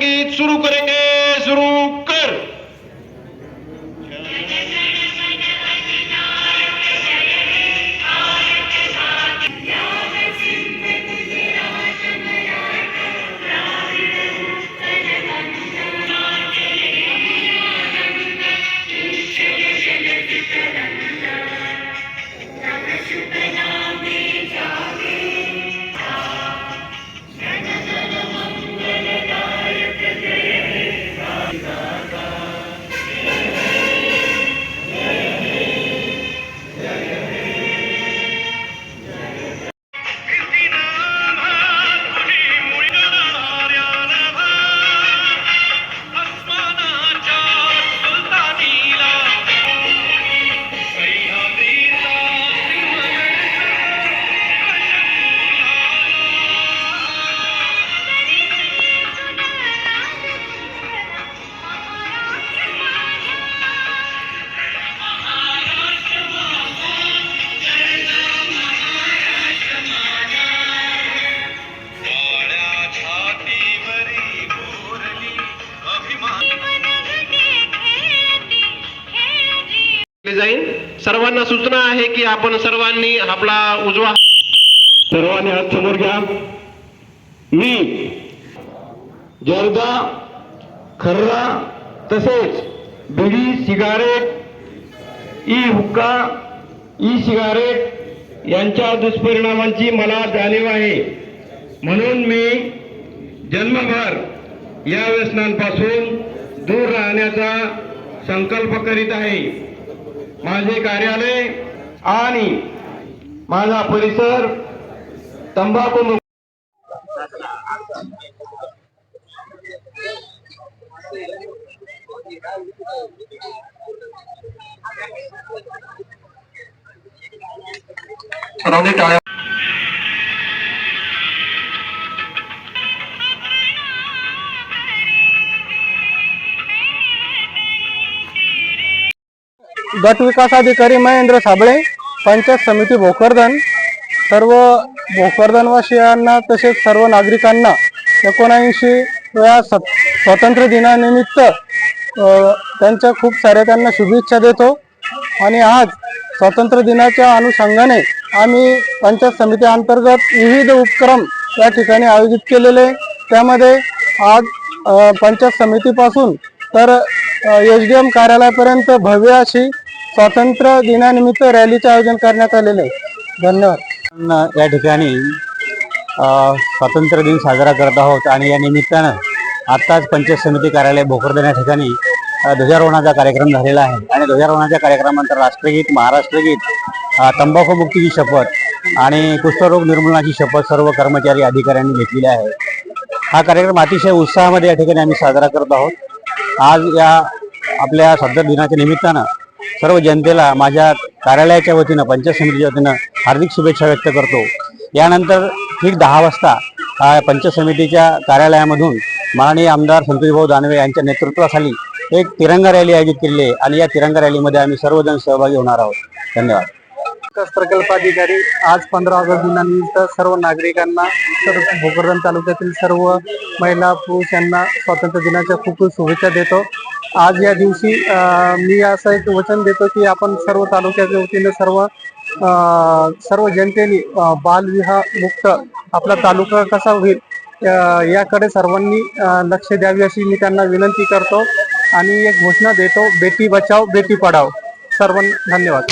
गीत शुरू करेंगे। जाईल. सर्वांना सूचना आहे की आपण सर्वांनी आपला उजवा सर्वांनी हात समोर घ्या. मी जर्दा खर्रा तसेच बिडी सिगारेट ई हुक्का ई सिगारेट यांच्या दुष्परिणामांची मला जाणीव आहे. म्हणून मी जन्मभर या व्यसनांपासून दूर राहण्याचा संकल्प करीत आहे. माझे कार्यालय आणि माझा परिसर तंबाखू मुक्त सर्वांनी टाळ्या गट विकास अधिकारी महेंद्र साबळे पंचायत समिती भोकरदन सर्व भोकरदनवासियांना तसेच सर्व नागरिकांना एकोणऐंशी या सत स्वातंत्र्य दिनानिमित्त त्यांच्या खूप साऱ्या त्यांना शुभेच्छा देतो. आणि आज स्वातंत्र्य दिनाच्या अनुषंगाने आम्ही पंचायत समिती अंतर्गत विविध उपक्रम या ठिकाणी आयोजित केलेले. त्यामध्ये आज पंचायत समितीपासून तर एच डी एम कार्यालयापर्यंत भव्य अशी स्वातंत्र्य दिनानिमित्त रॅलीचे आयोजन करण्यात आलेलं आहे. धन्यवाद. या ठिकाणी स्वातंत्र्य दिन साजरा करत आहोत आणि या निमित्तानं आत्ताच पंचायत समिती कार्यालय भोकरदन या ठिकाणी ध्वजारोहणाचा कार्यक्रम झालेला आहे. आणि ध्वजारोहणाच्या कार्यक्रमानंतर राष्ट्रगीत महाराष्ट्रगीत तंबाखूमुक्तीची तंबाखू मुक्तीची शपथ आणि कुष्ठरोग निर्मूलनाची शपथ सर्व कर्मचारी अधिकाऱ्यांनी घेतलेली आहे. हा कार्यक्रम अतिशय उत्साहामध्ये या ठिकाणी आम्ही साजरा करत आहोत. आज या आपल्या स्वातंत्र्य दिनाच्या निमित्तानं सर्व जनतेला माझ्या कार्यालयाच्या वतीनं पंचायत समितीच्या वतीनं हार्दिक शुभेच्छा व्यक्त करतो. यानंतर ठीक दहा वाजता पंचायत समितीच्या कार्यालयामधून माननीय आमदार संतोषभाऊ दानवे यांच्या नेतृत्वाखाली एक तिरंगा रॅली आयोजित केली आहे आणि या तिरंगा रॅलीमध्ये आम्ही सर्वजण सहभागी होणार आहोत. धन्यवाद. विकास प्रकल्प अधिकारी आज पंधरा ऑगस्ट दिनानिमित्त सर्व नागरिकांना तर भोकरदन तालुक्यातील सर्व महिला पुरुष यांना स्वातंत्र्य दिनाच्या खूप खूप शुभेच्छा देतो. आज या दिवशी मी असं एक वचन देतो की आपण सर्व तालुक्याच्या वतीने सर्व सर्व जनतेने बालविहा बालविवाह मुक्त आपला तालुका कसा होईल याकडे सर्वांनी लक्ष द्यावी अशी मी त्यांना विनंती करतो. आणि एक घोषणा देतो बेटी बचाव बेटी पढाव सर्वांना धन्यवाद.